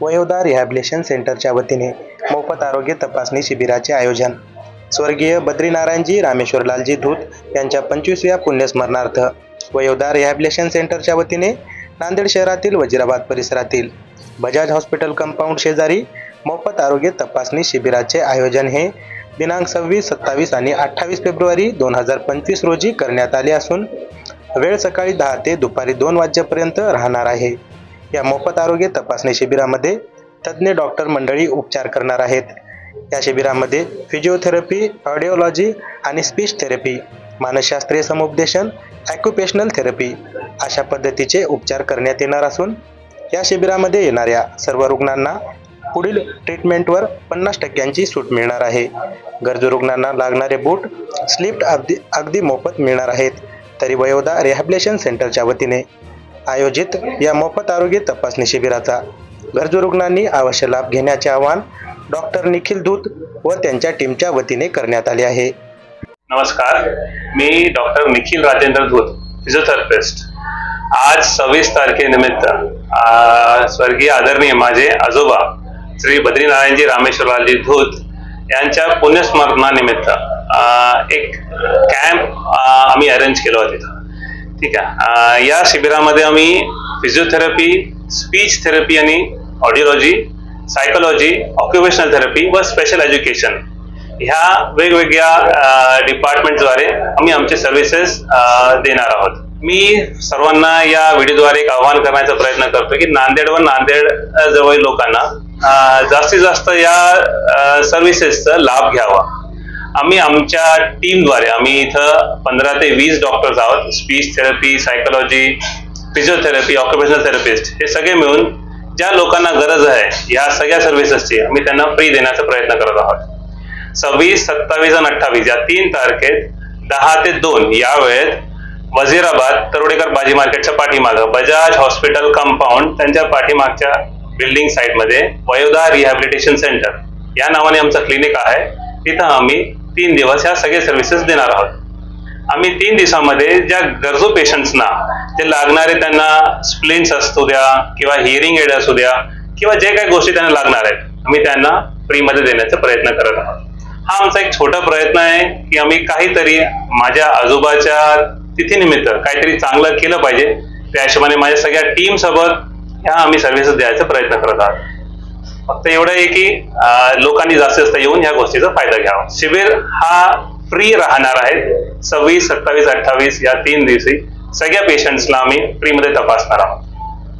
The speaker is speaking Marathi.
वयोदा रिहॅबिलेशन सेंटरच्या वतीने मोफत आरोग्य तपासणी शिबिराचे आयोजन. स्वर्गीय बद्रीनारायणजी रामेश्वरलालजी धूत यांच्या पंचवीसव्या पुण्यस्मरणार्थ वयोदा रिहॅबिलेशन सेंटरच्या वतीने नांदेड शहरातील वजिराबाद परिसरातील बजाज हॉस्पिटल कंपाऊंड शेजारी मोफत आरोग्य तपासणी शिबिराचे आयोजन हे दिनांक सव्वीस सत्तावीस आणि अठ्ठावीस फेब्रुवारी दोन हजार पंचवीस रोजी करण्यात आले असून वेळ सकाळी दहा ते दुपारी दोन वाजेपर्यंत राहणार आहे. या मोफत आरोग्य तपासणी शिबिरामध्ये तज्ज्ञ डॉक्टर मंडळी उपचार करणार आहेत. या शिबिरामध्ये फिजिओथेरपी ऑडिओलॉजी आणि स्पीच थेरपी मानसशास्त्रीय समुपदेशन ॲक्युपेशनल थेरपी अशा पद्धतीचे उपचार करण्यात येणार असून या शिबिरामध्ये येणाऱ्या सर्व रुग्णांना पुढील ट्रीटमेंटवर पन्नास टक्क्यांची सूट मिळणार आहे. गरजू रुग्णांना लागणारे बूट स्लिफ्ट अगदी अगदी मोफत मिळणार आहेत. तरी वयोदा रिहॅबिलेशन सेंटरच्या वतीने आयोजित या मोफत आरोग्य तपासणी शिबिराचा गरजू रुग्णांनी आवश्यक लाभ घेण्याचे आवाहन डॉक्टर निखिल धूत व त्यांच्या टीमच्या वतीने करण्यात आले आहे. नमस्कार. मी डॉक्टर निखिल राजेंद्र धूत फिजिओथेरपिस्ट आज सव्वीस तारखेनिमित्त स्वर्गीय आदरणीय माझे आजोबा श्री बद्रीनारायणजी रामेश्वरलालजी धूत यांच्या पुण्यस्मरणानिमित्त एक कॅम्प आम्ही अरेंज केलं होतं. तिथं ठीक आहे. या शिबिरामध्ये आम्ही फिजिओथेरपी स्पीच थेरपी आणि ऑडिओलॉजी सायकोलॉजी ऑक्युपेशनल थेरपी व स्पेशल एज्युकेशन ह्या वेगवेगळ्या डिपार्टमेंटद्वारे आम्ही आमचे सर्व्हिसेस देणार आहोत. मी सर्वांना या व्हिडिओद्वारे एक आवाहन करण्याचा प्रयत्न करतो की नांदेड व नांदेड जवळ जवळील लोकांना जास्तीत जास्त या सर्व्हिसेसचा लाभ घ्यावा. आम्ही आमच्या टीमद्वारे आम्ही इथं पंधरा ते वीस डॉक्टर्स आहोत speech therapy psychology physiotherapy occupational therapist हे सगळे मिळून ज्या लोकांना गरज आहे या सगळ्या सर्व्हिसेसची आम्ही त्यांना फ्री देण्याचा प्रयत्न करत आहोत. सव्वीस सत्तावीस आणि अठ्ठावीस या तीन तारखेत दहा ते दोन या वेळेत वझिराबाद तरुडेकर बाजी मार्केटच्या पाठीमागं बजाज हॉस्पिटल कंपाऊंड त्यांच्या पाठीमागच्या बिल्डिंग साईडमध्ये वयोदा रिहॅबिलिटेशन सेंटर या नावाने आमचं क्लिनिक आहे. तिथं आम्ही तीन दिवस ह्या सगळे सर्व्हिसेस देणार आहोत. आम्ही तीन दिवसामध्ये ज्या गरजू पेशंट्सना ते लागणारे त्यांना स्प्लिन्स असू द्या किंवा हिअरिंग एड असू द्या किंवा जे काही गोष्टी त्यांना लागणार आहेत आम्ही त्यांना फ्रीमध्ये देण्याचा प्रयत्न करत आहोत. हा आमचा एक छोटा प्रयत्न आहे की आम्ही काहीतरी माझ्या आजोबाच्या तिथीनिमित्त काहीतरी चांगलं केलं पाहिजे. त्या हिशोबाने माझ्या सगळ्या टीम सोबत ह्या आम्ही सर्व्हिसेस द्यायचा प्रयत्न करत आहोत. फक्त एवढं आहे की लोकांनी जास्तीत जास्त येऊन या गोष्टीचा फायदा घ्यावा. शिबिर हा फ्री राहणार आहे. सव्वीस सत्तावीस अठ्ठावीस या तीन दिवशी सगळ्या पेशंट्सला आम्ही फ्रीमध्ये तपासणार आहोत.